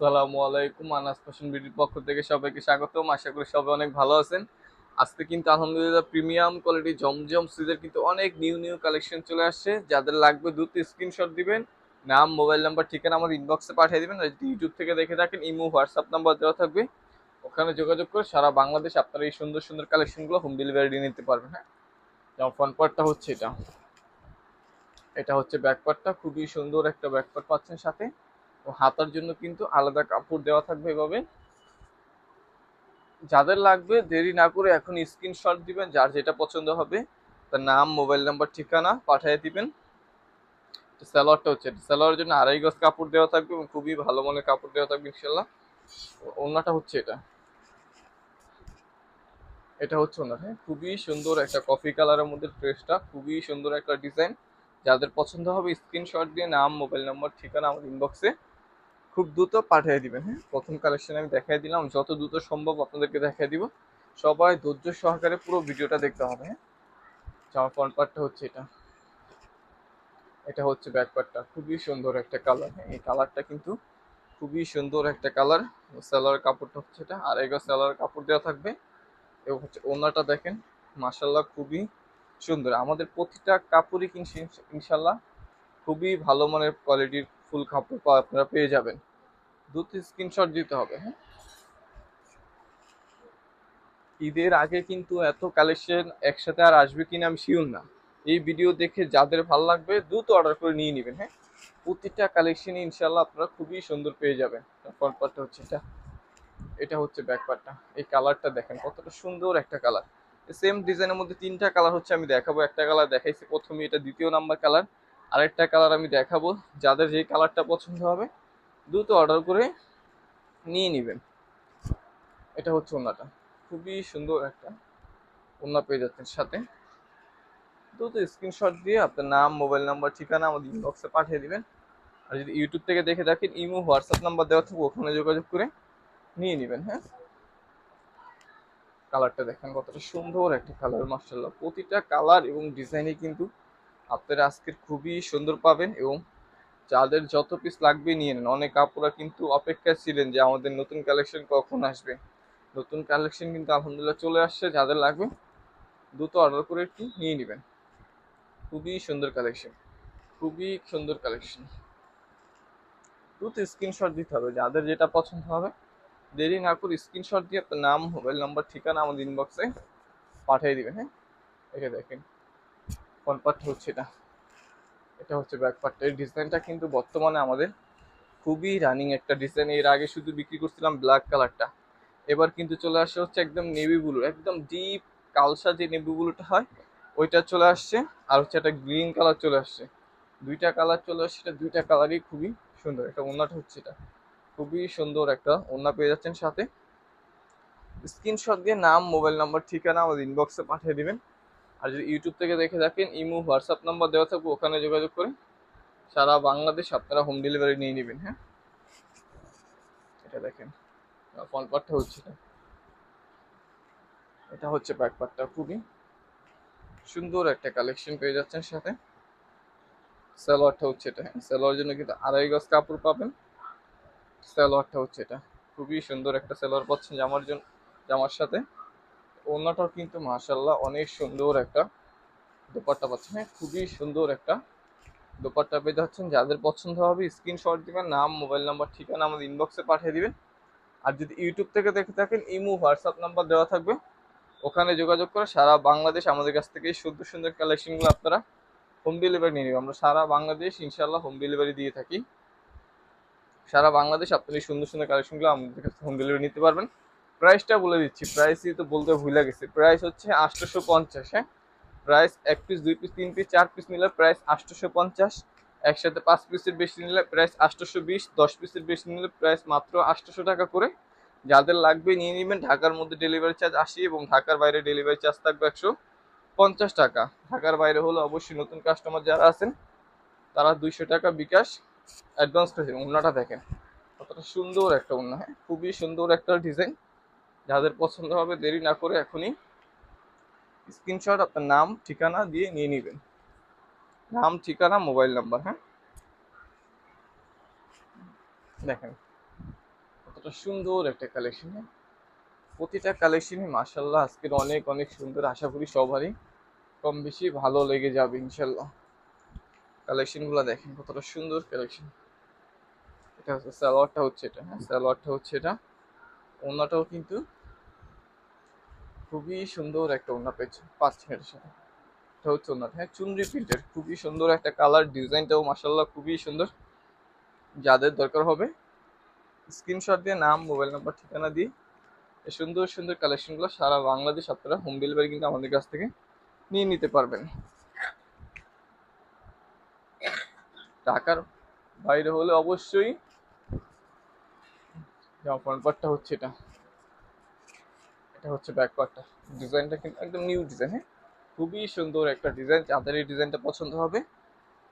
আসসালামু আলাইকুম, আনাস ফ্যাশন বিউটির পক্ষ থেকে সবাইকে স্বাগতম। আশা করি সবাই অনেক ভালো আছেন। আজকে কিন্তু আলহামদুলিল্লাহ প্রিমিয়াম কোয়ালিটি জমজম সিজের কিন্তু অনেক নিউ নিউ কালেকশন চলে আসছে। যাদের লাগবে দ্রুত স্ক্রিনশট দিবেন, নাম, মোবাইল নাম্বার, ঠিকানা আমাদের ইনবক্সে পাঠিয়ে দিবেন। আর ইউটিউব থেকে দেখে থাকেন, ইমো হোয়াটসঅ্যাপ নাম্বার দেওয়া থাকবে। ওখানে যোগাযোগ করে সারা বাংলাদেশ আপনারা এই সুন্দর সুন্দর কালেকশনগুলো হোম ডেলিভারি নিতে পারবেন হ্যাঁ? যেমন ফ্রন্ট পার্টটা হচ্ছে এটা। এটা হচ্ছে ব্যাক পার্টটা খুবই সুন্দর একটা ব্যাক পার্ট পাচ্ছেন সাথে। ও হাতার জন্য কিন্তু আলাদা কাপড় দেওয়া থাকবে এভাবে। যাদের লাগবে, দেরি না করে এখন স্ক্রিনশট দিবেন, যার যেটা পছন্দ হবে, তার নাম মোবাইল নাম্বার ঠিকানা পাঠিয়ে দিবেন। স্যালোয়ারটা হচ্ছে স্যালোয়ারের জন্য আড়াই গজ কাপড় দেওয়া থাকবে এবং খুবই ভালো মানের কাপড় দেওয়া থাকবে ইনশাল্লাহ ওনাটা হচ্ছে এটা। এটা হচ্ছে ওনার হ্যাঁ? খুবই সুন্দর একটা কফি কালারের মধ্যে ড্রেসটা খুবই সুন্দর একটা ডিজাইন যাদের পছন্দ হবে স্ক্রিনশট দিয়ে নাম মোবাইল নাম্বার ঠিকানা আমার ইনবক্সে খুব দ্রুত পাঠিয়ে দিবেন হ্যাঁ? প্রথম কালেকশন আমি দেখাই দিলাম, যত দ্রুত সম্ভব আপনাদেরকে দেখাই দিব। সবাই ধৈর্য সহকারে পুরো ভিডিওটা দেখতে হবে হ্যাঁ? জামা ফ্রন্ট পার্টটা হচ্ছে এটা। এটা হচ্ছে ব্যাক পার্টটা খুবই সুন্দর একটা কালার হ্যাঁ? এই কালারটা কিন্তু খুবই সুন্দর একটা কালার স্যালোয়ার কাপড়টা হচ্ছে এটা। আর এগো স্যালোয়ার কাপড় দেওয়া থাকবে, এবং হচ্ছে ওনাটা দেখেন মাসাল্লাহ খুবই সুন্দর। আমাদের প্রতিটা কাপড়ই কিন্তু ইনশাল্লাহ খুবই ভালো মানের কোয়ালিটির ফুল কাপড় আপনারা পেয়ে যাবেন। দুটো স্ক্রিনশট দিতে হবে হ্যাঁ? ঈদের আগে কিন্তু এত কালেকশন একসাথে আর আসবে কিনা আমি শিওর না। এই ভিডিও দেখে যাদের ভালো লাগবে দ্রুত অর্ডার করে নিয়ে নেবেন হ্যাঁ? প্রতিটা কালেকশনই ইনশাল্লাহ আপনারা খুবই সুন্দর পেয়ে যাবেন। পার্টটা হচ্ছে এটা। এটা হচ্ছে ব্যাক পার্টটা এই কালারটা দেখেন, কতটা সুন্দর একটা কালার সেম ডিজাইনের মধ্যে তিনটা কালার হচ্ছে, আমি দেখাবো। একটা কালার দেখাইছি, প্রথমে এটা, দ্বিতীয় নাম্বার কালার আরেকটা কালার আমি দেখাবো, যাদের যে কালারটা পছন্দ হবে, দ্রুত অর্ডার করে নিয়ে নেবেন। এটা হচ্ছে ওনাটা খুবই সুন্দর একটা ওনা পেয়ে যাচ্ছেন সাথে। দ্রুত স্ক্রিনশট দিয়ে আপনার নাম মোবাইল নাম্বার ঠিকানা আমাদের ইনবক্সে পাঠিয়ে দিবেন। আর যদি ইউটিউব থেকে দেখে দেখেন ইমো হোয়াটসঅ্যাপ নাম্বার দেওয়া থাকবে, ওখানে যোগাযোগ করে নিয়ে নেবেন হ্যাঁ? কালারটা দেখেন কতটা সুন্দর একটা কালার মার্শাল্লাহ প্রতিটা কালার এবং ডিজাইনে কিন্তু আপনারা আজকের খুবই সুন্দর পাবেন এবং যাদের যত পিস লাগবে নিয়ে নেন। অনেক আপুরা কিন্তু অপেক্ষায় ছিলেন যে আমাদের নতুন কালেকশন কখন আসবে। নতুন কালেকশন কিন্তু আলহামদুলিল্লাহ চলে আসছে, যাদের লাগবে দ্রুত অর্ডার করে একটু নিয়ে নেবেন। খুবই সুন্দর কালেকশন খুবই সুন্দর কালেকশন দ্রুত স্ক্রিনশট দিতে হবে, যাদের যেটা পছন্দ হবে। দেরি না করে স্ক্রিনশট দিয়ে আপনার নাম মোবাইল নাম্বার ঠিকানা আমাদের ইনবক্সে পাঠিয়ে দিবেন হ্যাঁ? এটা দেখেন। ফ্রন্ট পার্টটা হচ্ছে এটা। এটা হচ্ছে ব্যাক পার্টটা এই ডিজাইনটা কিন্তু বর্তমানে আমাদের খুবই রানিং একটা ডিজাইন এর আগে শুধু বিক্রি করছিলাম ব্ল্যাক কালারটা এবার কিন্তু চলে আসছে হচ্ছে একদম নেভি ব্লু একদম ডিপ কালসা যে নেভি ব্লুটা হয়, ওইটা চলে আসছে। আর হচ্ছে একটা গ্রিন কালার চলে আসছে। দুইটা কালার চলে আসছে। এটা দুইটা কালারই খুবই সুন্দর। এটা ওনাটা হচ্ছে এটা। খুবই সুন্দর একটা ওনা পেয়ে যাচ্ছেন সাথে। স্ক্রিনশট দিয়ে নাম মোবাইল নাম্বার ঠিকানা আমাদের ইনবক্সে পাঠিয়ে দিবেন। আর যদি ইউটিউব থেকে দেখে থাকেন, ইমো হোয়াটসঅ্যাপ নাম্বার দেওয়া থাকবে, ওখানে যোগাযোগ করে সারা বাংলাদেশ আপনারা হোম ডেলিভারি নিয়ে নেবেন হ্যাঁ? এটা দেখেন ফ্রন্ট পার্টটা হচ্ছে এটা। এটা হচ্ছে ব্যাক পার্টটা খুবই সুন্দর একটা কালেকশন পেয়ে যাচ্ছেন সাথে। সালোয়ারটা হচ্ছে এটা হ্যাঁ সালোয়ার জন্য কিন্তু আড়াই গজ কাপড় পাবেন। সালোয়ারটা হচ্ছে এটা, খুবই সুন্দর একটা সালোয়ার পাচ্ছেন জামার জন্য, জামার সাথে। ওনাটাও কিন্তু মাশাল্লাহ অনেক সুন্দর একটা দোপাট্টা পাচ্ছেন। হ্যাঁ খুবই সুন্দর একটা দোপাট্টা পেয়ে যাচ্ছেন। যাদের পছন্দ হবে স্ক্রিনশট দিবেন, নাম মোবাইল নাম্বার ঠিকানা আমাদের ইনবক্সে পাঠিয়ে দিবেন। আর যদি ইউটিউব থেকে দেখে থাকেন, ইমো হোয়াটসঅ্যাপ নাম্বার দেওয়া থাকবে। ওখানে যোগাযোগ করে সারা বাংলাদেশ আমাদের কাছ থেকে সুন্দর সুন্দর কালেকশনগুলো আপনারা হোম ডেলিভারি নিয়ে নেবেন। আমরা সারা বাংলাদেশ ইনশাল্লাহ হোম ডেলিভারি দিয়ে থাকি। সারা বাংলাদেশ আপনার এই সুন্দর সুন্দর কালেকশনগুলো আমাদের কাছে হোম ডেলিভারি নিতে পারবেন। প্রাইসটা বলে দিচ্ছি, প্রাইসই তো বলতে ভুলে গেছি। প্রাইস হচ্ছে আটশোশো পঞ্চাশ হ্যাঁ? প্রাইস এক পিস দুই পিস তিন পিস চার পিস নিলে প্রাইস আটশোশো পঞ্চাশ একসাথে পাঁচ পিসের বেশি নিলে প্রাইস আটশোশো বিশ দশ পিসের বেশি নিলে প্রাইস মাত্র আটশোশো টাকা করে। যাদের লাগবে নিয়ে নেবেন, ঢাকার মধ্যে ডেলিভারি চার্জ আশি এবং ঢাকার বাইরে ডেলিভারি চার্জ থাকবে একশো পঞ্চাশ টাকা। ঢাকার বাইরে হলে অবশ্যই নতুন কাস্টমার যারা আছেন, তারা দুইশো টাকা বিকাশ অ্যাডভান্স করে দেবেন। ওনাটা দেখেন, কতটা সুন্দর একটা ওনা হ্যাঁ? খুবই সুন্দর একটা ডিজাইন যাদের পছন্দ হবে, দেরি না করে এখনই স্ক্রিনশট আপনার নাম, ঠিকানা দিয়ে নিয়ে নেবেন। নাম, ঠিকানা মোবাইল নাম্বার হ্যাঁ? দেখেন, কতটা সুন্দর একটা কালেকশন প্রতিটা কালেকশনই মাসাল্লাহ আজকের অনেক অনেক সুন্দর। আশা করি সবারই কম বেশি ভালো লেগে যাবে ইনশাল্লাহ কালেকশনগুলো দেখেন কতটা সুন্দর কালেকশন এটা হচ্ছে সালোয়ারটা হচ্ছে এটা হ্যাঁ? সালোয়ারটা হচ্ছে এটা। ওনাটাও কিন্তু খুবই সুন্দর একটা ওনা পেয়েছে এটার সাথে এটা হচ্ছে ওনাটা হ্যাঁ চুনরি প্রিন্টের খুবই সুন্দর একটা কালার ডিজাইনটাও মাসাল্লাহ খুবই সুন্দর। যাদের দরকার হবে স্ক্রিনশট দিয়ে নাম মোবাইল নাম্বার ঠিকানা দিয়ে এই সুন্দর সুন্দর কালেকশনগুলো সারা বাংলাদেশ আপনারা হোম ডেলিভারি কিন্তু আমাদের কাছ থেকে নিয়ে নিতে পারবেন। টাকার বাইরে হলে অবশ্যই ফ্রন্ট পার্টটা হচ্ছে এটা। এটা হচ্ছে ব্যাক পার্টটা ডিজাইনটা কিন্তু একদম নিউ ডিজাইন হ্যাঁ? খুবই সুন্দর একটা ডিজাইন যাদের এই ডিজাইনটা পছন্দ হবে,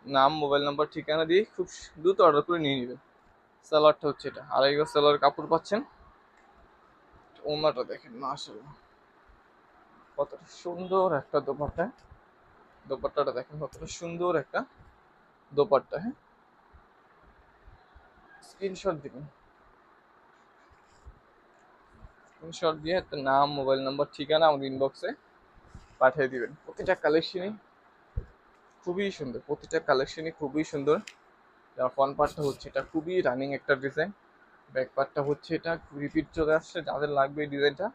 নাম মোবাইল নাম্বার ঠিকানা দিয়ে খুব দ্রুত অর্ডার করে নিয়ে নেবেন। সালোয়ারটা হচ্ছে এটা। আড়াই গজ সালোয়ার কাপড় পাচ্ছেন ওমাটা দেখেন, মাশাআল্লাহ। কতটা সুন্দর একটা দোপাট্টা। দোপাট্টাটা দেখেন, কতটা সুন্দর একটা দোপাট্টা হ্যাঁ? স্ক্রিনশট দিবেন। স্ক্রিনশট দিয়ে একটা নাম, মোবাইল নাম্বার, ঠিকানা আমাদের ইনবক্সে পাঠিয়ে দিবেন। প্রতিটা কালেকশনই খুবই সুন্দর, প্রতিটা কালেকশনই খুবই সুন্দর। যার ফ্রন্ট পার্টটা হচ্ছে এটা খুবই রানিং একটা ডিজাইন ব্যাক পার্টটা হচ্ছে এটা রিপিট চলে আসছে, যাদের লাগবে ডিজাইনটা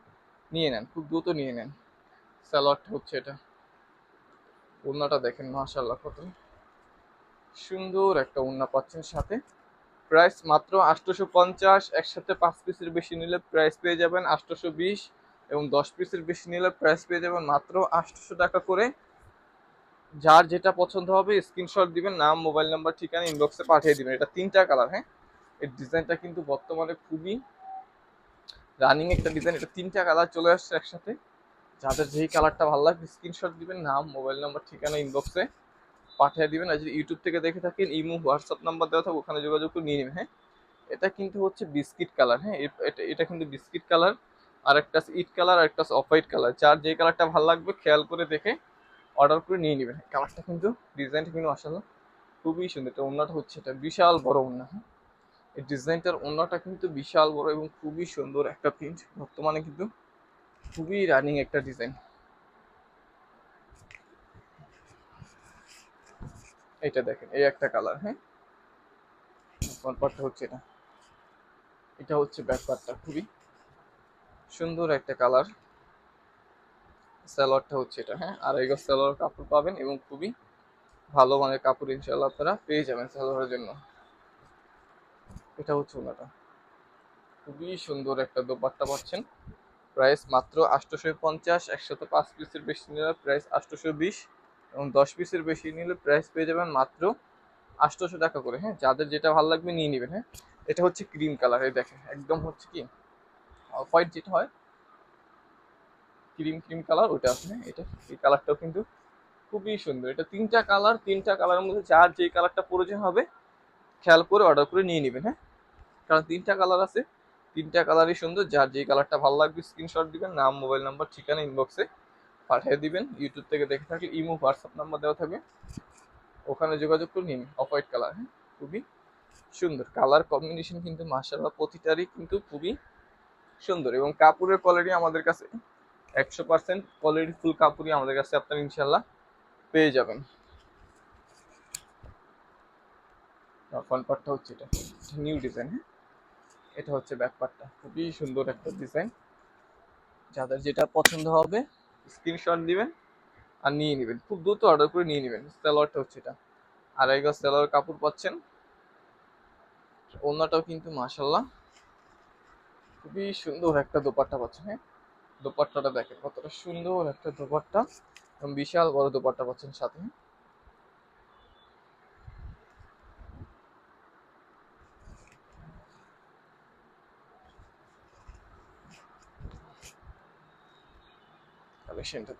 নিয়ে নেন, খুব দ্রুত নিয়ে নেন। স্যালোয়ারটা হচ্ছে এটা। ওড়নাটা দেখেন মাশাল্লাহ কত সুন্দর একটা ওড়না পাচ্ছেন সাথে। প্রাইস মাত্র আটশোশো পঞ্চাশ একসাথে পাঁচ পিসের বেশি নিলে প্রাইস পেয়ে যাবেন আটশোশো বিশ এবং দশ পিসের বেশি নিলে প্রাইস পেয়ে যাবেন মাত্র আটশোশো টাকা করে। যার যেটা পছন্দ হবে স্ক্রিনশট দিবেন, নাম, মোবাইল নাম্বার, ঠিকানা ইনবক্সে পাঠিয়ে দিবেন। এটা তিনটা কালার হ্যাঁ? এর ডিজাইনটা কিন্তু বর্তমানে খুবই রানিং একটা ডিজাইন এটা তিনটা কালার চলে আসছে একসাথে। যাদের যেই কালারটা ভালো লাগবে স্ক্রিনশট দিবেন, নাম, মোবাইল নাম্বার, ঠিকানা ইনবক্সে পাঠিয়ে দিবেন। আর যদি ইউটিউব থেকে দেখে থাকেন, ইমো হোয়াটসঅ্যাপ নাম্বার দেওয়া থাকবে, ওখানে যোগাযোগ করে নিয়ে নেবেন হ্যাঁ? এটা কিন্তু হচ্ছে বিস্কিট কালার হ্যাঁ? এটা এটা কিন্তু বিস্কিট কালার। আর একটা ইট কালার আর একটা অফ হোয়াইট কালার। যার যে কালারটা ভালো লাগবে, খেয়াল করে দেখে অর্ডার করে নিয়ে নেবেন কালারটা কিন্তু ডিজাইনটা কিন্তু আসলে খুবই সুন্দর। এটা ওনাটা হচ্ছে এটা বিশাল বড় ওনা হ্যাঁ? এই ডিজাইনটার ওনাটা কিন্তু বিশাল বড় এবং খুবই সুন্দর একটা প্রিন্ট বর্তমানে কিন্তু খুবই রানিং একটা ডিজাইন এটা দেখেন, এই একটা কালার হ্যাঁ? হচ্ছে এটা। এটা হচ্ছে ব্যাক পার্টটা খুবই সুন্দর একটা কালার স্যালোয়ারটা হচ্ছে এটা হ্যাঁ? আর গজ স্যালোয়ার কাপড় পাবেন এবং খুবই ভালো মানের কাপড় ইনশাল্লাহ আপনারা পেয়ে যাবেন স্যালোয়ারের জন্য। এটা হচ্ছে ওনাটা। খুবই সুন্দর একটা দোপাট্টা পাচ্ছেন। প্রাইস মাত্র আটশোশো পঞ্চাশ একশত পাঁচ পিসের বেশি নিলে প্রাইস আটশোশো বিশ। এবং দশ পিসের বেশি নিলে প্রাইস পেয়ে যাবেন মাত্র আটশোশো টাকা করে। হ্যাঁ যাদের যেটা ভালো লাগবে নিয়ে নেবেন হ্যাঁ। এটা হচ্ছে ক্রিম কালার এই দেখেন, একদম হচ্ছে কি হোয়াইট যেটা হয় ক্রিম ক্রিম কালার ওটা আছে হ্যাঁ এটা, এই কালারটাও কিন্তু খুবই সুন্দর। এটা তিনটা কালার তিনটা কালারের মধ্যে যার যেই কালারটা প্রয়োজন হবে, খেয়াল করে অর্ডার করে নিয়ে নেবেন হ্যাঁ। কারণ তিনটা কালার আছে, তিনটা কালারই সুন্দর, যার যেই কালারটা ভালো লাগবে স্ক্রিনশট দিবেন, নাম মোবাইল নাম্বার ঠিকানা ইনবক্সে পাঠিয়ে দিবেন ইউটিউব থেকে দেখে থাকলে ইমো হোয়াটসঅ্যাপ নাম্বার দেওয়া থাকবে। ওখানে যোগাযোগ করে নিন অফ হোয়াইট কালার হ্যাঁ খুবই সুন্দর। কালার কম্বিনেশন কিন্তু মার্শাল্লাহ প্রতিটারই কিন্তু খুবই সুন্দর এবং কাপড়ের কোয়ালিটি আমাদের কাছে একশো পার্সেন্ট কোয়ালিটি ফুল কাপড়ই আমাদের কাছে আপনার ইনশাল্লাহ পেয়ে যাবেন। ফ্রন্ট হচ্ছে এটা নিউ ডিজাইন হ্যাঁ। এটা হচ্ছে ব্যাক পার্টটা খুবই সুন্দর একটা ডিজাইন যাদের যেটা পছন্দ হবে স্ক্রিনশট দিবেন আর নিয়ে নেবেন। খুব দ্রুত অর্ডার করে নিয়ে নেবেন। স্যালোয়ারটা হচ্ছে এটা। আড়াই গজ স্যালোয়ার কাপড় পাচ্ছেন। ওনাটাও কিন্তু মাসাল্লাহ খুবই সুন্দর একটা দোপাট্টা পাচ্ছেন হ্যাঁ? দোপাট্টাটা দেখেন কতটা সুন্দর একটা দোপাট্টা এবং বিশাল বড় দোপাট্টা পাচ্ছেন সাথে। কালেকশনটা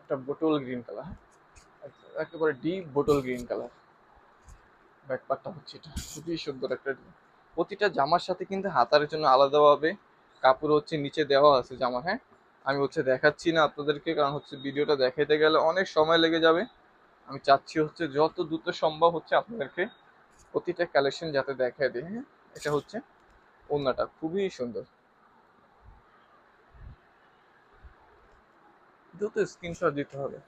একটা বোটল গ্রিন কালার একেবারে deep bottle green colour back হচ্ছে এটা, খুবই সুন্দর একটা প্রতিটা জামার সাথে কিন্তু হাতার জন্য আলাদাভাবে কাপড় হচ্ছে নিচে দেওয়া আছে জামা হ্যাঁ? আমি হচ্ছে দেখাচ্ছি না আপনাদেরকে, কারণ হচ্ছে ভিডিওটা দেখাইতে গেলে অনেক সময় লেগে যাবে। আমি চাচ্ছি হচ্ছে যত দ্রুত সম্ভব হচ্ছে আপনাদেরকে প্রতিটা কালেকশন যাতে দেখায় দিই হ্যাঁ? এটা হচ্ছে ওড়নাটা, খুবই সুন্দর। দ্রুত স্ক্রিনশট দিতে হবে।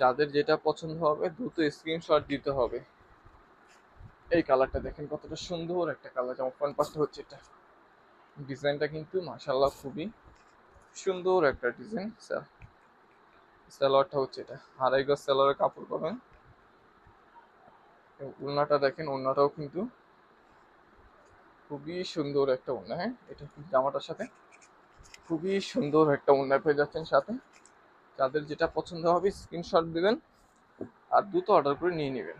যাদের যেটা পছন্দ হবে, দ্রুত স্ক্রিনশট দিতে হবে। এই কালারটা দেখেন কতটা সুন্দর একটা কালার যেমন ফ্রন্ট পাশটা হচ্ছে এটা। ডিজাইনটা কিন্তু মাশাল্লাহ খুবই সুন্দর একটা ডিজাইন সালোয়ারটা হচ্ছে এটা। আড়াই গজ সালোয়ারের কাপড় পাবেন। ওড়নাটা দেখেন ওড়নাটাও কিন্তু খুবই সুন্দর একটা ওড়না হ্যাঁ? এটা জামাটার সাথে খুবই সুন্দর একটা ওড়না পেয়ে যাচ্ছেন সাথে। যাদের যেটা পছন্দ হবে স্ক্রিনশট দিবেন আর দ্রুত অর্ডার করে নিয়ে নেবেন।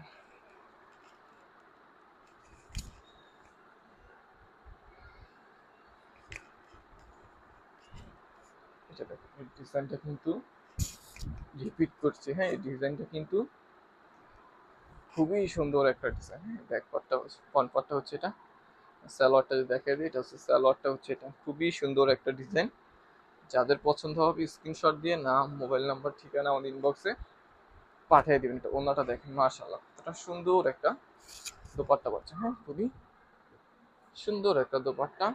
ডিজাইনটা কিন্তু হ্যাঁ এই ডিজাইনটা কিন্তু খুবই সুন্দর একটা ডিজাইন হ্যাঁ হচ্ছে এটা। এটা হচ্ছে হচ্ছে এটা। খুবই সুন্দর একটা ডিজাইন যাদের পছন্দ হবে স্ক্রিনশট দিয়ে নাম মোবাইল নাম্বার ঠিকানা আমাদের ইনবক্সে পাঠিয়ে দেবেন। এটা ওনাটা দেখেন মার্শাল্লাহ এটা সুন্দর একটা দোপাট্টা পাচ্ছেন হ্যাঁ খুবই সুন্দর একটা দোপাট্টা।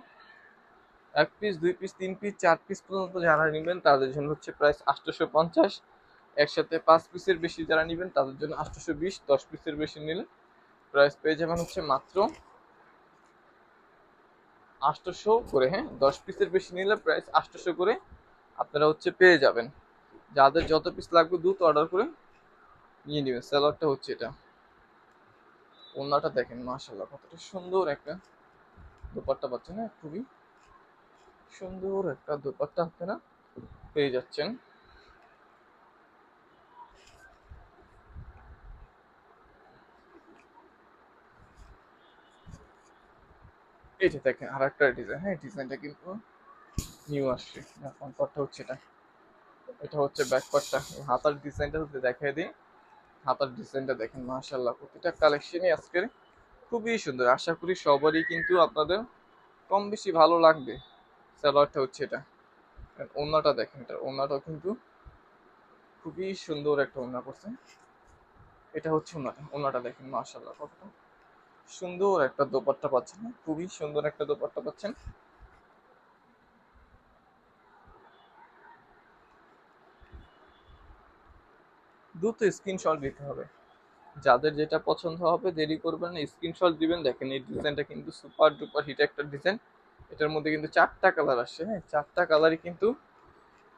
এক পিস দুই পিস তিন পিস চার পিস পর্যন্ত যারা নেবেন, তাদের জন্য হচ্ছে প্রাইস আটশোশো পঞ্চাশ। একসাথে পাঁচ পিসের বেশি যারা নেবেন, তাদের জন্য আটশোশো বিশ। দশ পিসের বেশি নিলে প্রাইস পেয়ে যাবেন হচ্ছে মাত্র আটশোশো করে হ্যাঁ দশ পিসের বেশি নিলে প্রাইস আটশোশো করে আপনারা হচ্ছে পেয়ে যাবেন। যাদের যত পিস লাগবে দ্রুত অর্ডার করে নিয়ে নেবেন। স্যালাডটা হচ্ছে এটা। ওনাটা দেখেন মাশাল্লাহ কতটা সুন্দর একটা দোপাট্টা পাচ্ছেন হ্যাঁ খুবই সুন্দর একটা দোপাট্টা আপনারা পেয়ে যাচ্ছেন। যে দেখেন আর একটা ডিজাইন হ্যাঁ ডিজাইনটা কিন্তু নিউ আসছে। ফ্রন্ট পার্টটা হচ্ছে এটা। এটা হচ্ছে ব্যাক পার্টটা হাতার ডিজাইনটা যদি দেখাই দিই, হাতার ডিজাইনটা দেখেন মাশাল্লাহ প্রতিটা কালেকশনই আজকের খুবই সুন্দর। আশা করি সবারই কিন্তু আপনাদের কম বেশি ভালো লাগবে। সালোয়ারটা হচ্ছে এটা। ওনাটা দেখেন এটা ওনাটাও কিন্তু খুবই সুন্দর একটা ওনা করছে। এটা হচ্ছে ওনাটা ওনাটা দেখেন মাশাল্লাহ কতটা সুন্দর একটা দোপাট্টা পাচ্ছেন, খুবই সুন্দর একটা দোপাট্টা পাচ্ছেন। দ্রুত স্ক্রিনশট দিতে হবে। যাদের যেটা পছন্দ হবে, দেরি করবেন না স্ক্রিনশট দিবেন। দেখেন এই ডিজাইনটা কিন্তু সুপার ডুপার হিট একটা ডিজাইন এটার মধ্যে কিন্তু চারটা কালার আসছে হ্যাঁ? চারটা কালারই কিন্তু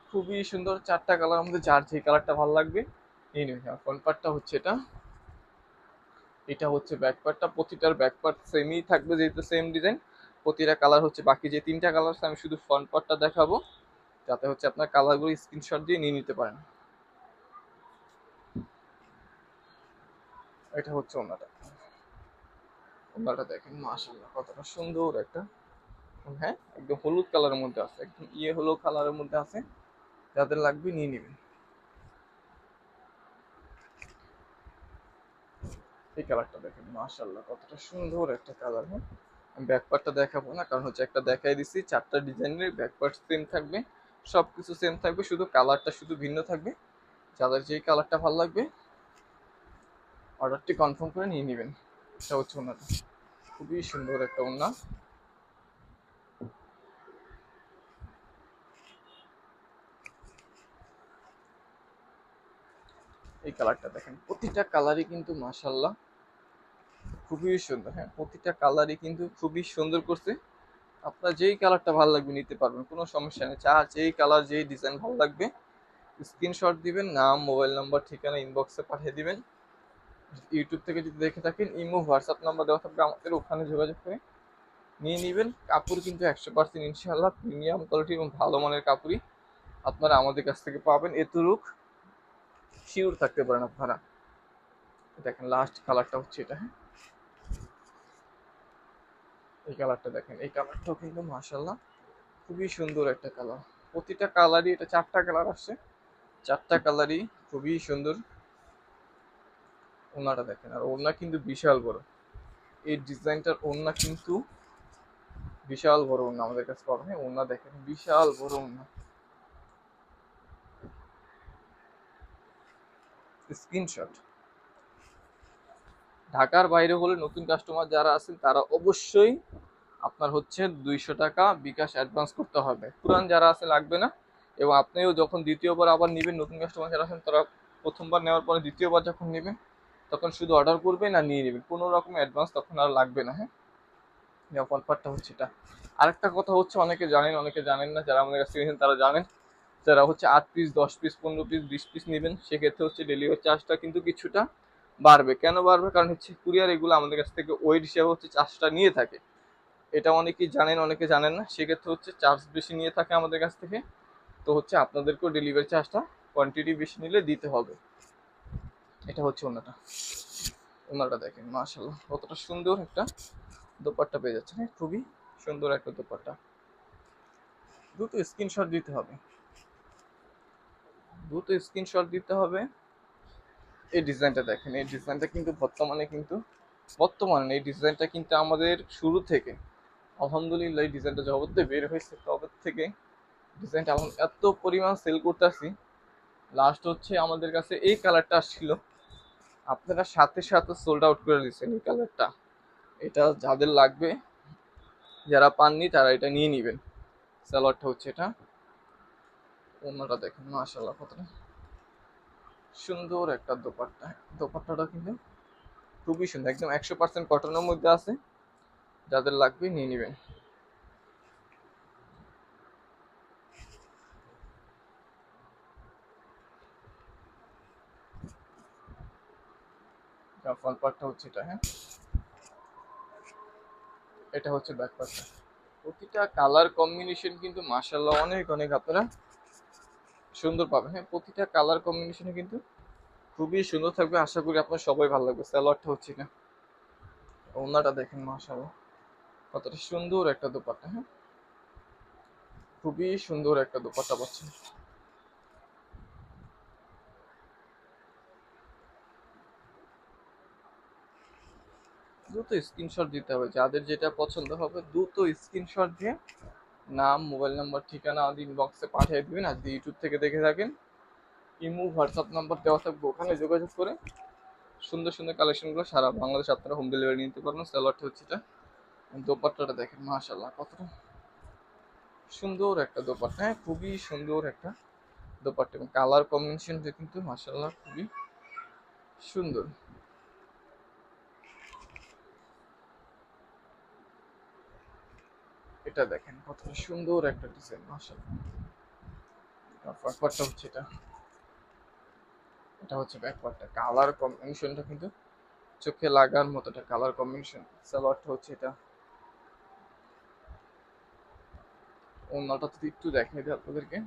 খুবই সুন্দর, চারটা কালার মধ্যে যার যে কালারটা ভালো লাগবে, এই নিয়ে ফ্রন্ট পার্টটা হচ্ছে এটা। এটা হচ্ছে ব্যাক পার্টটা প্রতিটার ব্যাক পার্ট সেমই থাকবে যেহেতু সেম ডিজাইন প্রতিটা কালার হচ্ছে বাকি যে তিনটা কালার আছে আমি শুধু ফ্রন্ট পার্টটা দেখাবো। যাতে হচ্ছে আপনার কালারগুলো স্ক্রিনশট দিয়ে নিয়ে নিতে পারেন। এটা হচ্ছে ওনাটা। ওনাটা দেখেন মাশাল্লাহ কতটা সুন্দর একটা। হ্যাঁ একদম হলুদ কালারের মধ্যে আছে, একদম ইয়ে হলুদ কালারের মধ্যে আছে। যাদের লাগবে নিয়ে নেবেন। এই কালারটা দেখেন মাশাল্লাহ কতটা সুন্দর একটা কালার হ্যাঁ? আমি ব্যাক পার্টটা দেখাবো না, কারণ হচ্ছে একটা দেখাই দিছি, চারটা ডিজাইনের ব্যাক পার্ট সেম থাকবে সব কিছু সেম থাকবে, শুধু কালারটা শুধু ভিন্ন থাকবে। যাদের যেই কালারটা ভালো লাগবে অর্ডারটি কনফার্ম করে নিয়ে নেবেন। এটা হচ্ছে ওনাটা খুবই সুন্দর একটা ওনা এই কালারটা দেখেন, প্রতিটা কালারই কিন্তু মাসাল্লাহ খুবই সুন্দর। হ্যাঁ প্রতিটা কালারই কিন্তু খুবই সুন্দর করছে। আপনার যেই কালারটা ভালো লাগবে নিতে পারবেন, কোনো সমস্যা নেই। চা যেই কালার যেই ডিজাইন ভালো লাগবে স্ক্রিনশট দিবেন, নাম মোবাইল নাম্বার ঠিকানা ইনবক্সে পাঠিয়ে দিবেন। ইউটিউব থেকে যদি দেখে থাকেন, ইমো হোয়াটসঅ্যাপ নাম্বার দেওয়া থাকবে, আমাদের ওখানে যোগাযোগ করে নিয়ে নেবেন। কাপড় কিন্তু একশো পার্সেন্ট ইনশাল্লাহ প্রিমিয়াম কোয়ালিটি এবং ভালো মানের কাপড়ই আপনারা আমাদের কাছ থেকে পাবেন। এতটুক শিওর থাকতে পারেন আপনারা। দেখেন লাস্ট কালারটা হচ্ছে এটা হ্যাঁ। এই কালারটা দেখেন। এই কালারটাও কিন্তু মাসাল্লাহ খুবই সুন্দর একটা কালার। প্রতিটা কালারই এটা চারটা কালার আসছে। চারটা কালারই খুবই সুন্দর। ওনাটা দেখেন। আর ওনা কিন্তু বিশাল বড়। এই ডিজাইনটার ওনা কিন্তু বিশাল বড় ওনা আমাদের কাছে পাবেন ওনা দেখেন, বিশাল বড় ওনা স্ক্রিনশট। ঢাকার বাইরে হলে নতুন কাস্টমার যারা আছেন, তারা অবশ্যই আপনার হচ্ছে দুইশো টাকা বিকাশ অ্যাডভান্স করতে হবে। পুরান যারা আছে লাগবে না এবং আপনিও যখন দ্বিতীয়বার আবার নেবেন, নতুন কাস্টমার যারা আছেন, তারা প্রথমবার নেওয়ার পরে দ্বিতীয়বার যখন নেবেন, তখন শুধু অর্ডার করবেন আর নিয়ে নেবেন। কোনো রকম অ্যাডভান্স তখন আর লাগবে না হ্যাঁ? অফার পার্টটা হচ্ছে এটা। আরেকটা কথা হচ্ছে, অনেকে জানেন অনেকে জানেন না, যারা আমাদের কাছে নিয়েছেন তারা জানেন, যারা হচ্ছে আট পিস দশ পিস পনেরো পিস বিশ পিস নেবেন, সেক্ষেত্রে হচ্ছে ডেলিভারি চার্জটা কিন্তু কিছুটা বাড়বে। কেন বাড়বে? কারণ হচ্ছে কুরিয়ার এগুলো আমাদের কাছ থেকে ওয়েট হিসাবে হচ্ছে চার্জটা নিয়ে থাকে। এটা অনেকেই জানেন, অনেকে জানেন না। সেক্ষেত্রে হচ্ছে চার্জ বেশি নিয়ে থাকে আমাদের কাছ থেকে। তো হচ্ছে আপনাদেরকেও ডেলিভারি চার্জটা কোয়ান্টিটি বেশি নিলে দিতে হবে। এটা হচ্ছে ওনাটা। ওনাটা দেখেন মাশাল্লাহ কতটা সুন্দর একটা দোপাট্টা পেয়ে যাচ্ছে হ্যাঁ খুবই সুন্দর একটা দোপাট্টা। দ্রুত স্ক্রিনশট দিতে হবে। দ্রুত স্ক্রিনশট দিতে হবে। এই ডিজাইনটা দেখেন, এই ডিজাইনটা কিন্তু বর্তমানে কিন্তু, বর্তমানে এই ডিজাইনটা কিন্তু আমাদের শুরু থেকে, আলহামদুলিল্লাহ এই ডিজাইনটা জগতে বের হয়েছে। তবে থেকে ডিজাইনটা এখন এত পরিমাণ সেল করতেছি লাস্ট হচ্ছে আমাদের কাছে এই কালারটা আসছিল। আপনারা সাথে সাথে সোল্ড আউট করে দিচ্ছেন এই কালারটা এটা যাদের লাগবে, যারা পাননি তারা এটা নিয়ে নেবেন। স্যালাডটা হচ্ছে এটা। অন্যটা দেখেন মাশাল্লাহ কতটা। সুন্দর একটা দোপাট্টা। দোপাট্টাটা কিন্তু খুবই সুন্দর, একদম একশো পার্সেন্ট কটনের মধ্যে আছে। যাদের লাগবে নিয়ে নেবেন। ফ্রন্ট হচ্ছে এটা হ্যাঁ? এটা হচ্ছে ব্যাক পার্টটা প্রতিটা কালার কম্বিনেশন কিন্তু মাশাল্লাহ অনেক অনেক আপনারা সুন্দর পাবেন হ্যাঁ প্রতিটা কালার কম্বিনেশনে কিন্তু খুবই সুন্দর থাকবে। আশা করি আপনার সবাই ভালো লাগবে। স্যালোয়ারটা হচ্ছে না। ওনাটা দেখেন মাশাল্লাহ কতটা সুন্দর একটা দোপাট্টা হ্যাঁ। খুবই সুন্দর একটা দোপাট্টা পাচ্ছেন। দ্রুত স্ক্রিনশট দিতে হবে। যাদের যেটা পছন্দ হবে, দ্রুত স্ক্রিনশট দিয়ে নাম, মোবাইল নাম্বার, ঠিকানা আদি ইনবক্সে পাঠিয়ে দেবেন। আর যদি ইউটিউব থেকে দেখে থাকেন, ইমো, হোয়াটসঅ্যাপ নাম্বার দেওয়া থাকবে ওখানে যোগাযোগ করে সুন্দর সুন্দর কালেকশনগুলো সারা বাংলাদেশ আপনারা হোম ডেলিভারি নিতে পারবেন। স্যালাডটা হচ্ছে এটা। দোপাট্টাটা দেখেন মাশাল্লাহ কতটা সুন্দর একটা দোপাট্টা। হ্যাঁ খুবই সুন্দর একটা দোপাট্টা। এবং কালার কম্বিনেশনটা কিন্তু মাশাল্লাহ খুবই সুন্দর। এটা দেখেন কতটা সুন্দর একটা ডিজাইন মাশাল্লাহ ব্যাকপার্টটা হচ্ছে এটা। এটা হচ্ছে ব্যাকপার্টটা কালার কম্বিনেশনটা কিন্তু চোখে লাগার মতো একটা কালার কম্বিনেশন সালোয়ারটা হচ্ছে এটা। ওনাটা যদি একটু দেখাই দিই আপনাদেরকে।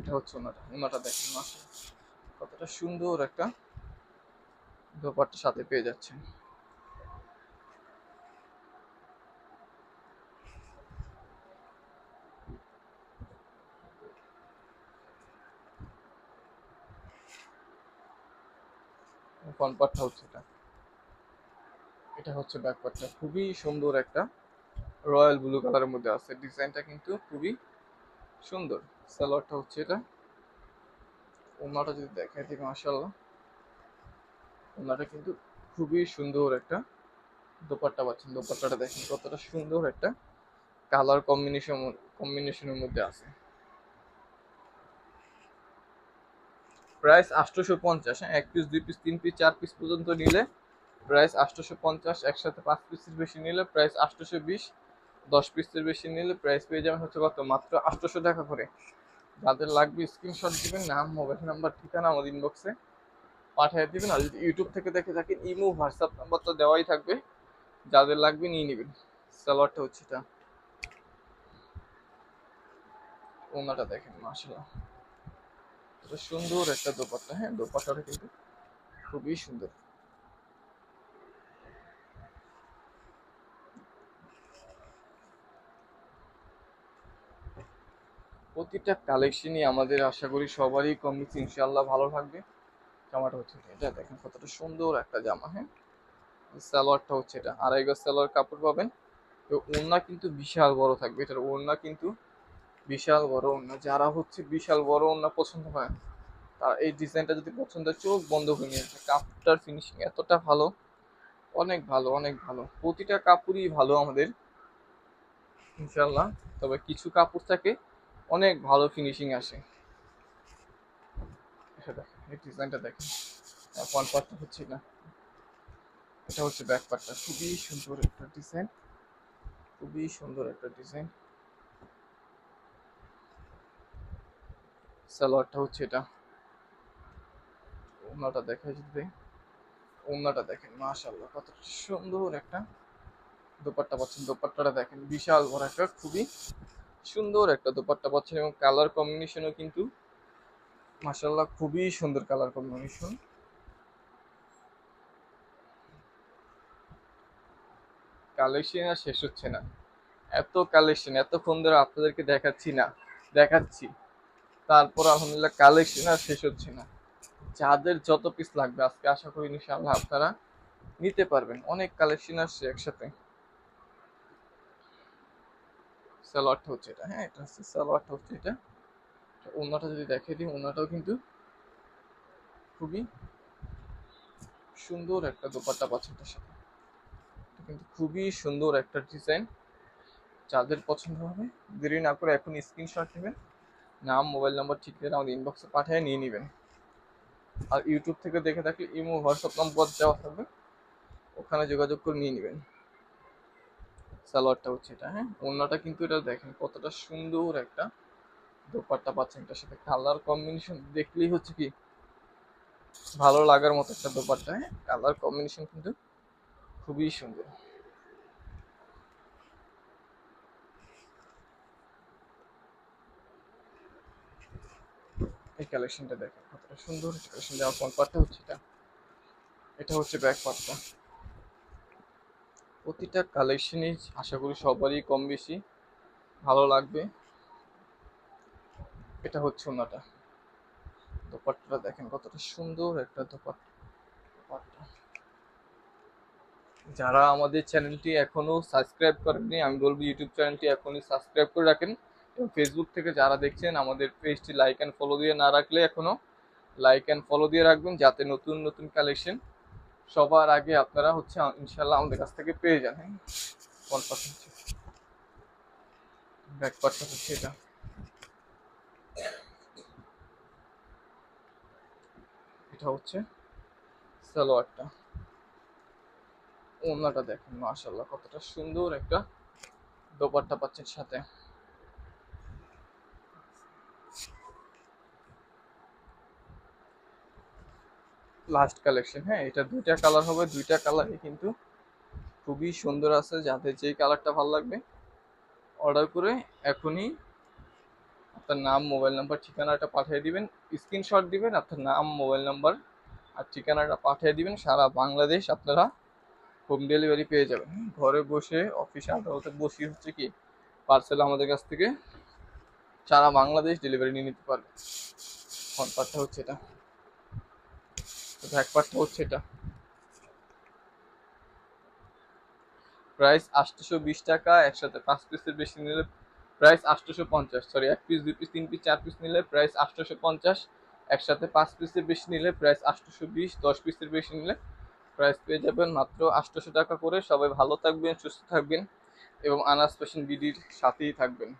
এটা হচ্ছে ওনাটা ওনাটা দেখেন মাসে কতটা সুন্দর একটা দোপাট্টার সাথে পেয়ে যাচ্ছেন। হচ্ছে এটা। এটা হচ্ছে খুবই সুন্দর একটা রয়্যাল ব্লু কালারের মধ্যে আছে। ডিজাইনটা কিন্তু খুবই সুন্দর। সালোয়ারটা হচ্ছে এটা। ওনাটা যদি দেখাই দিই ওনাটা কিন্তু খুবই সুন্দর একটা দোপাট্টা পাচ্ছেন। দোপাট্টাটা দেখেন কতটা সুন্দর একটা কালার কম্বিনেশন, কম্বিনেশনের মধ্যে আছে। প্রাইস আটশোশো পঞ্চাশ হ্যাঁ এক পিস দুই পিস তিন পিস চার পিস পর্যন্ত নিলে প্রাইস আটশোশো পঞ্চাশ, একসাথে পাঁচ পিসের বেশি নিলে প্রাইস আটশোশো বিশ, দশ পিসের বেশি নিলে প্রাইস পেয়ে যাবেন হচ্ছে কত? মাত্র আটশোশো টাকা করে। যাদের লাগবে স্ক্রিনশট দিবেন, নাম মোবাইল নাম্বার ঠিকানা আমাদের ইনবক্সে পাঠিয়ে দিবেন। আর যদি ইউটিউব থেকে দেখে থাকেন, ইমো হোয়াটসঅ্যাপ নাম্বার তো দেওয়াই থাকবে। যাদের লাগবে নিয়ে নেবেন। সালোয়ারটা হচ্ছে এটা। ওনাটা দেখেন মাসাল্লাহ সুন্দর একটা দোপাট্টা হ্যাঁ দোপাট্টাটা কিন্তু খুবই সুন্দর। প্রতিটা কালেকশনই আমাদের আশা করি সবারই কম বেশি ইনশাল্লাহ ভালো থাকবে। জামাটা হচ্ছে এটা দেখেন কতটা সুন্দর একটা জামা হ্যাঁ। সালোয়ারটা হচ্ছে এটা, আড়াই গজ সালোয়ার কাপড় পাবেন। তো ওড়না কিন্তু বিশাল বড় থাকবে, এটার ওড়না কিন্তু বিশাল বড় ওড়না। যারা হচ্ছে বিশাল বড় ওড়না পছন্দ হয় তার এই ডিজাইনটা যদি পছন্দ হয়, চোখ বন্ধ হয়ে নিয়ে আসবে। কাপড়টার ফিনিশিং এতটা ভালো, অনেক ভালো অনেক ভালো। প্রতিটা কাপড়ই ভালো আমাদের ইনশাল্লাহ তবে কিছু কাপড় থাকে, অনেক ভালো ফিনিশিং আসে। এটা এই ডিজাইনটা দেখেন। ফ্রন্ট পার্টটা হচ্ছে না এটা হচ্ছে ব্যাক পার্টটা খুবই সুন্দর একটা ডিজাইন। খুবই সুন্দর একটা ডিজাইন। সালোয়ারটা হচ্ছে এটা। ওনাটা দেখাই যদি ওনাটা দেখেন মাশাল্লাহ কত সুন্দর একটা দোপাট্টা পাচ্ছেন। দোপাট্টাটা দেখেন, বিশাল বড় একটা, খুবই সুন্দর একটা দোপাট্টা পাচ্ছেন এবং কালার কম্বিনেশনও কিন্তু মাশাল্লাহ খুবই সুন্দর কালার কম্বিনেশন কালেকশন আর শেষ হচ্ছে না। এত কালেকশন এতক্ষণ ধরে আপনাদেরকে দেখাচ্ছি না, দেখাচ্ছি। তারপর আলহামদুলিল্লাহ কালেকশন আর শেষ হচ্ছে না। যাদের যত পিস লাগবে, আজকে আশা করি ইনশাআল্লাহ আপনারা নিতে পারবেন। অনেক কালেকশন আসছে একসাথে। সালোয়ারটা হচ্ছে এটা। হ্যাঁ এটা হচ্ছে সালোয়ারটা হচ্ছে এটা। ওনাটা যদি দেখে দিই, ওনাটাও কিন্তু খুবই সুন্দর একটা দোপাট্টা পাচ্ছেন তার সাথে। কিন্তু খুবই সুন্দর একটা ডিজাইন যাদের পছন্দ হবে, দেরি না করে এখন স্ক্রিনশট নেবেন। নাম, মোবাইল নাম্বার ঠিক করে আমাদের ইনবক্সে পাঠিয়ে নিয়ে নেবেন। আর ইউটিউব থেকে দেখে থাকলে ইমো হোয়াটসঅ্যাপ নম্বর দেওয়া থাকবে। ওখানে যোগাযোগ করে নিয়ে নেবেন। সালোয়ারটা হচ্ছে এটা হ্যাঁ? অন্যটা কিন্তু এটা দেখেন, কতটা সুন্দর একটা দোপাট্টা পাচ্ছেন এটার সাথে। কালার কম্বিনেশন দেখলেই হচ্ছে কি, ভালো লাগার মতো একটা দোপাট্টা হ্যাঁ? কালার কম্বিনেশন কিন্তু খুবই সুন্দর। এই কালেকশনটা দেখেন, কতটা সুন্দর কালেকশন দেওয়া, কোন পার্টটা হচ্ছে এটা? এটা হচ্ছে ব্যাক পার্টটা প্রতিটা কালেকশনই আশা করি সবারই কম বেশি ভালো লাগবে। এটা হচ্ছে ওনাটা। দোপাট্টাটা দেখেন, কতটা সুন্দর একটা দোপাট্টা। যারা আমাদের চ্যানেলটি এখনও সাবস্ক্রাইব করেননি, আমি বলব ইউটিউব চ্যানেলটি এখনই সাবস্ক্রাইব করে রাখেন। ফেসবুক থেকে যারা দেখছেন, আমাদের পেজটি লাইক অ্যান্ড ফলো দিয়ে না রাখলে এখনও লাইক অ্যান্ড ফলো দিয়ে রাখবেন যাতে নতুন নতুন কালেকশন সবার আগে আপনারা হচ্ছে ইনশাল্লাহ আমাদের কাছ থেকে পেয়ে যান। হ্যাঁ? ব্যাক পার্টটা হচ্ছে এটা। এটা হচ্ছে সালোয়ারটা। ওনাটা দেখেন মাশাল্লাহ কতটা সুন্দর একটা দোপাট্টা পাচ্ছেন সাথে। লাস্ট কালেকশন হ্যাঁ? এটা দুইটা কালার হবে, দুইটা কালারই কিন্তু খুবই সুন্দর আছে, যাদের যেই কালারটা ভালো লাগবে। অর্ডার করে এখনই আপনার নাম মোবাইল নাম্বার ঠিকানাটা পাঠিয়ে দিবেন স্ক্রিনশট দিবেন, আপনার নাম মোবাইল নাম্বার আর ঠিকানাটা পাঠিয়ে দিবেন, সারা বাংলাদেশ আপনারা হোম ডেলিভারি পেয়ে যাবেন। ঘরে বসে অফিসে আদালতে বসে হচ্ছে কি? পার্সেল আমাদের কাছ থেকে সারা বাংলাদেশ ডেলিভারি নিয়ে নিতে পারবে। পার্টটা হচ্ছে এটা। ব্যাক পার্টটা হচ্ছে এটা। প্রাইস আটশোশো বিশ টাকা, একসাথে পাঁচ পিসের বেশি নিলে প্রাইস আটশোশো পঞ্চাশ সরি এক পিস দুই পিস তিন পিস চার পিস নিলে প্রাইস আটশোশো পঞ্চাশ, একসাথে পাঁচ পিসের বেশি নিলে প্রাইস আটশোশো বিশ, দশ পিসের বেশি নিলে প্রাইস পেয়ে যাবেন মাত্র আটশোশো টাকা করে। সবাই ভালো থাকবেন, সুস্থ থাকবেন এবং আনাস ফ্যাশন বিডির সাথেই থাকবেন।